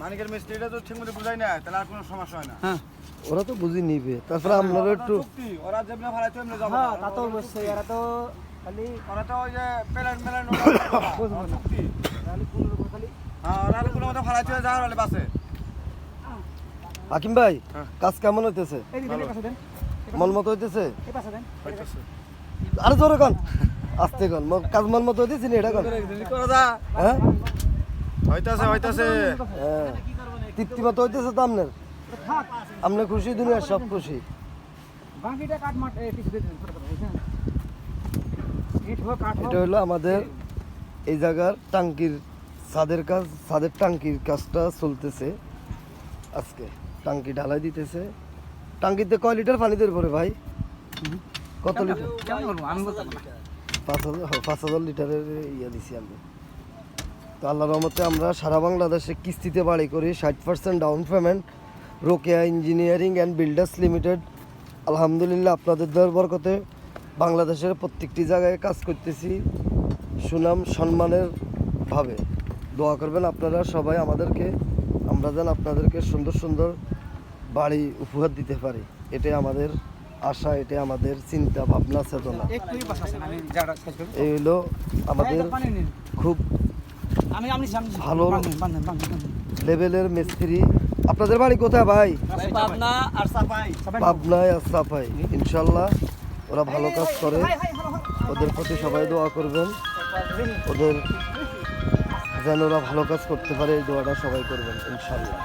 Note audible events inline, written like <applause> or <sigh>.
মানিকের মিস্ত্রিটা তো ঠিক মতো বুঝাই না তাহলে আর কোনো সমস্যা হয় না। হ্যাঁ ওরা তো বুঝি নিবে তারপরে আপনারা একটু চুক্তি ওরা যেমনি ভাড়া তেমনি যাব। হ্যাঁ তা তো অবশ্যই এরা তো খালি ওরা তো ওই যে প্লেন মেলেন <coughs> বুঝব না। চুক্তি। খালি উপর খালি হ্যাঁ ওরা কোনো মতো ভাড়া চলে যাওয়ার হলে বাসে। হাকিম ভাই হ্যাঁ। কাজ কেমন হইতেছে? মন মতো হইতেছে? এই পাশে দেন। আরে জোরে কন। আস্তে কন কাজ মন মতো হইতেছে নি এটা কন? করা যা। হ্যাঁ? হইতাছে হইতাছে। হ্যাঁ। তৃপ্তি হইতেছে তো আপনার? আপনি খুশি দুনিয়ার সব খুশি। এটা হলো আমাদের এই জায়গার টাঙ্কির ছাদের কাজ ছাদের টাঙ্কির কাজটা চলতেছে আজকে। টাঙ্কি ঢালাই দিতেছে। টাঙ্কিতে কয় লিটার পানি দেবে পরে ভাই? কত লিটার। পাঁচ হাজার পাঁচ হাজার লিটারের ইয়ে দিছি আমি। তো আল্লাহ রহমতে আমরা সারা বাংলাদেশে কিস্তিতে বাড়ি করি ষাট percent down payment Rokeya engineering and builders limited আলহামদুলিল্লাহ আপনাদের দর বরকতে বাংলাদেশের প্রত্যেকটি জায়গায় কাজ করতেছি সুনাম সম্মানের ভাবে। দোয়া করবেন আপনারা সবাই আমাদেরকে আমরা যেন আপনাদেরকে সুন্দর সুন্দর বাড়ি উপহার দিতে পারি। এটাই আমাদের আশা এটাই আমাদের চিন্তা ভাবনা চেতনা। এই হলো আমাদের খুব ভালো লেভেলের মিস্ত্রি। আপনাদের বাড়ি কোথায় ভাই? পাবনায় আর সাফাই ইনশাল্লাহ। ওরা ভালো কাজ করে। ওদের প্রতি সবাই দোয়া করবেন। ওদের যেন ওরা ভালো কাজ করতে পারে এই দোয়াটা সবাই করবেন ইনশাল্লাহ।